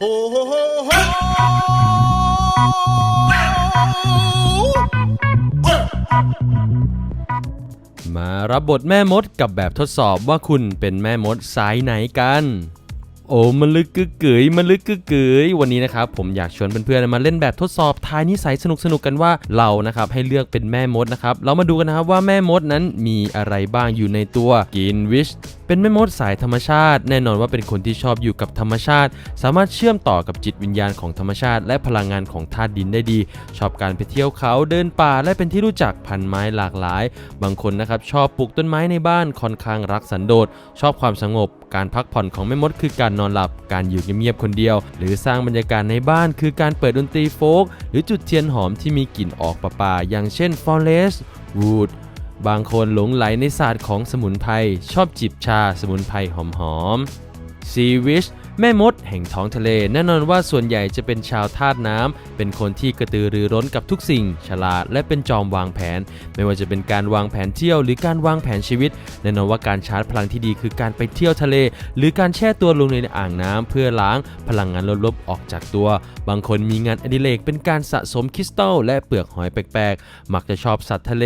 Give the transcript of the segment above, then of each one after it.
มารับบทแม่มดกับแบบทดสอบว่าคุณเป็นแม่มดสายไหนกัน โอ้มันลึกกึกกึ๋ยมันลึกกึกกึ๋ยวันนี้นะครับผมอยากชวนเพื่อนๆมาเล่นแบบทดสอบทายนิสัยสนุกๆกันว่าเรานะครับให้เลือกเป็นแม่มดนะครับเรามาดูกันนะครับว่าแม่มดนั้นมีอะไรบ้างอยู่ในตัวกินวิชเป็นแม่มดสายธรรมชาติ แน่นอนว่าเป็นคนที่ชอบอยู่กับธรรมชาติ สามารถเชื่อมต่อกับจิตวิญญาณของธรรมชาติ และพลังงานของธาตุดินได้ดี ชอบการไปเที่ยวเขาเดินป่าและเป็นที่รู้จักพันไม้หลากหลาย บางคนนะครับชอบปลูกต้นไม้ในบ้านค่อนข้างรักสันโดษชอบความสงบ การพักผ่อนของแม่มดคือการนอนหลับ การอยู่เงียบๆคนเดียว หรือสร้างบรรยากาศในบ้าน คือการเปิดดนตรีโฟล์กหรือจุดเทียนหอมที่มีกลิ่นออกป่าๆอย่างเช่น forest wood บางคนหลงไหลในศาสตร์ของสมุนไพรชอบจิบชาสมุนไพรหอมๆ sea wish แม่มดแห่งท้องทะเล แน่นอนว่าส่วนใหญ่จะเป็นชาวธาตุน้ำเป็นคนที่กระตือรือร้นกับทุกสิ่ง ฉลาดและเป็นจอมวางแผน ไม่ว่าจะเป็นการวางแผนเที่ยวหรือการวางแผนชีวิต แน่นอนว่าการชาร์จพลังที่ดีคือการไปเที่ยวทะเล หรือการแช่ตัวลงในอ่างน้ำเพื่อล้างพลังงานลบๆออกจากตัว บางคนมีงานอดิเรกเป็นการสะสมคริสตัลและเปลือกหอยแปลกๆ มักจะชอบสัตว์ทะเล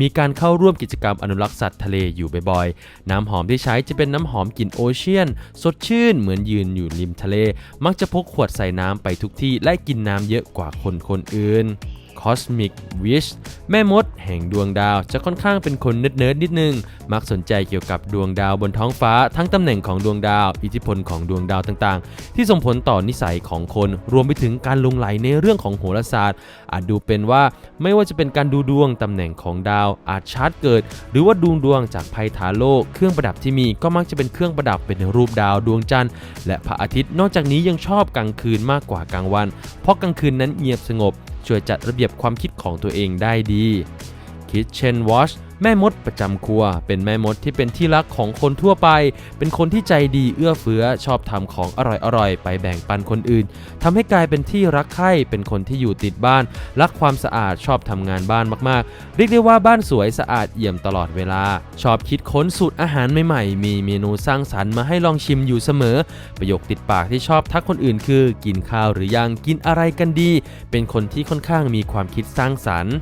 มีการเข้าร่วมกิจกรรมอนุรักษ์สัตว์ทะเลอยู่บ่อยๆ น้ำหอมที่ใช้จะเป็นน้ำหอมกลิ่นโอเชียน สดชื่นเหมือนยืนอยู่ริมทะเล มักจะพกขวดใส่น้ำไปทุกที่และกินน้ำเยอะกว่าคนคนอื่น Cosmic Wish แม่มดแห่งดวงดาวจะค่อนข้างเป็นคนเนิร์ดๆนิดนึง มักสนใจเกี่ยวกับดวงดาวบนท้องฟ้า ทั้งตำแหน่งของดวงดาว อิทธิพลของดวงดาวต่างๆ ที่ส่งผลต่อนิสัยของคน รวมไปถึงการลงไหลในเรื่องของโหราศาสตร์ อาจดูเป็นว่าไม่ว่าจะเป็นการดูดวงตำแหน่งของดาว อาจชาร์ตเกิด หรือว่าดวงดวงจากไพ่ทาโลก เครื่องประดับที่มีก็มักจะเป็นเครื่องประดับเป็นรูปดาวดวงจันทร์และพระอาทิตย์ นอกจากนี้ยังชอบกลางคืนมากกว่ากลางวัน เพราะกลางคืนนั้นเงียบสงบ ช่วยจัดระเบียบความคิดของตัวเองได้ดี Kitchen Watch แม่มดประจำครัว เป็นแม่มดที่เป็นที่รักของคนทั่วไป เป็นคนที่ใจดีเอื้อเฟื้อชอบทำของอร่อยๆ ไปแบ่งปันคนอื่นทำให้กลายเป็นที่รักใคร่เป็นคนที่อยู่ติดบ้าน รักความสะอาดชอบทำงานบ้านมากๆ เรียกได้ว่าบ้านสวยสะอาดเอี่ยมตลอดเวลา ชอบคิดค้นสูตรอาหารใหม่ๆ มีเมนูสร้างสรรค์มาให้ลองชิมอยู่เสมอ ประโยคติดปากที่ชอบทักคนอื่นคือ กินข้าวหรือยังกินอะไรกันดี เป็นคนที่ค่อนข้างมีความคิดสร้างสรรค์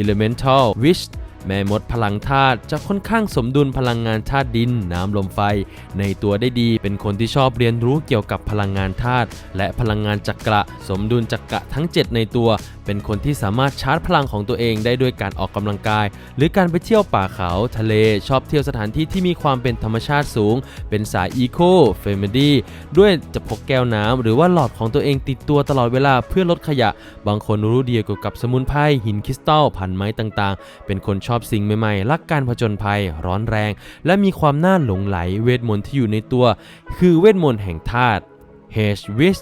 Elemental Wish แม่มดพลังธาตุจะค่อนข้างสมดุลพลังงานธาตุดิน น้ำลมไฟ ในตัวได้ดีเป็นคนที่ชอบเรียนรู้เกี่ยวกับพลังงานธาตุและพลังงานจักระ สมดุลจักระทั้ง 7 ในตัว เป็นคนที่สามารถชาร์จพลังของตัวเองได้ด้วยการออกกำลังกาย หรือการไปเที่ยวป่าเขาทะเล ชอบเที่ยวสถานที่ที่มีความเป็นธรรมชาติสูง เป็นสายอีโคเฟมิดี้ด้วยจะพกแก้วน้ำหรือว่าหลอดของตัวเองติดตัวตลอดเวลาเพื่อลดขยะ บางคนรู้ดีเกี่ยวกับสมุนไพรหินคริสตัลพันไม้ต่างๆ เป็นคนชอบสิ่งใหม่ๆ รักการผจญภัยร้อนแรง และมีความน่าหลงไหลเวทมนต์ที่อยู่ในตัว คือเวทมนต์แห่งธาตุ h w i s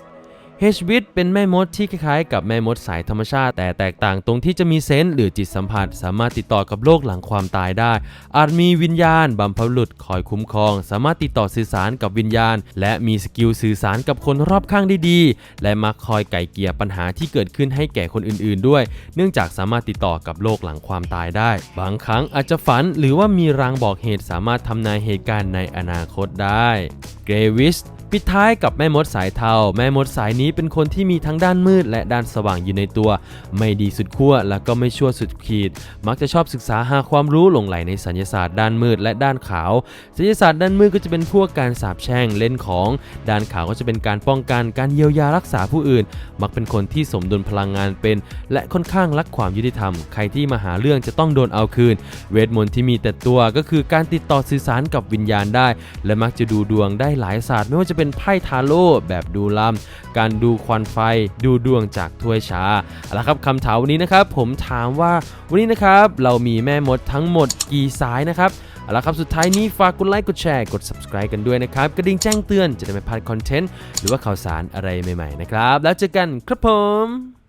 เฮชวิตเป็นแม่มดที่คล้ายๆ กับแม่มดสายธรรมชาติ แต่แตกต่างตรงที่จะมีเซนส์หรือจิตสัมผัส สามารถติดต่อกับโลกหลังความตายได้ อาจมีวิญญาณบัมพบุรุษคอยคุ้มครอง สามารถติดต่อสื่อสารกับวิญญาณ และมีสกิลสื่อสารกับคนรอบข้างได้ดี และมักคอยไก่เกลี่ยปัญหาที่เกิดขึ้นให้แก่คนอื่นๆ ด้วย เนื่องจากสามารถติดต่อกับโลกหลังความตายได้ บางครั้งอาจจะฝันหรือว่ามีรางบอกเหตุสามารถทำนายเหตุการณ์ในอนาคตได้เกรวิส ปิดท้ายกับแม่มดสายเทา แม่มดสายนี้เป็นคนที่มีทั้งด้านมืด และด้านสว่างอยู่ในตัว ไม่ดีสุดขั้วแล้วก็ไม่ชั่วสุดขีด มักจะชอบศึกษาหาความรู้หลงไหลในสัญญศาสตร์ด้านมืดและด้านขาวสัญญศาสตร์ด้านมืดก็จะเป็นพวกการสาบแช่งเล่นของ ด้านขาวก็จะเป็นการป้องกันการเยียวยารักษาผู้อื่น มักเป็นคนที่สมดุลพลังงานเป็น และค่อนข้างรักความยุติธรรม ใครที่มาหาเรื่องจะต้องโดนเอาคืน เวทมนต์ที่มีแต่ตัวก็คือการติดต่อสื่อสารกับวิญญาณได้ และมักจะดูดวงได้หลายศาสตร์ไม่ว่าจะเป็นเป็นไพ่ทาโร่แบบดูลำการดูควันไฟ ดูดวงจากถ้วยชาเอาละครับคำถามวันนี้นะครับ ผมถามว่าวันนี้นะครับเรามีแม่มดทั้งหมดกี่สายนะครับเอาละครับ สุดท้ายนี้ฝากกดไลค์กดแชร์กด subscribe กันด้วยนะครับ กระดิ่งแจ้งเตือนจะได้ไม่พลาดคอนเทนต์ หรือว่าข่าวสารอะไรใหม่ๆนะครับ แล้วเจอกันครับผม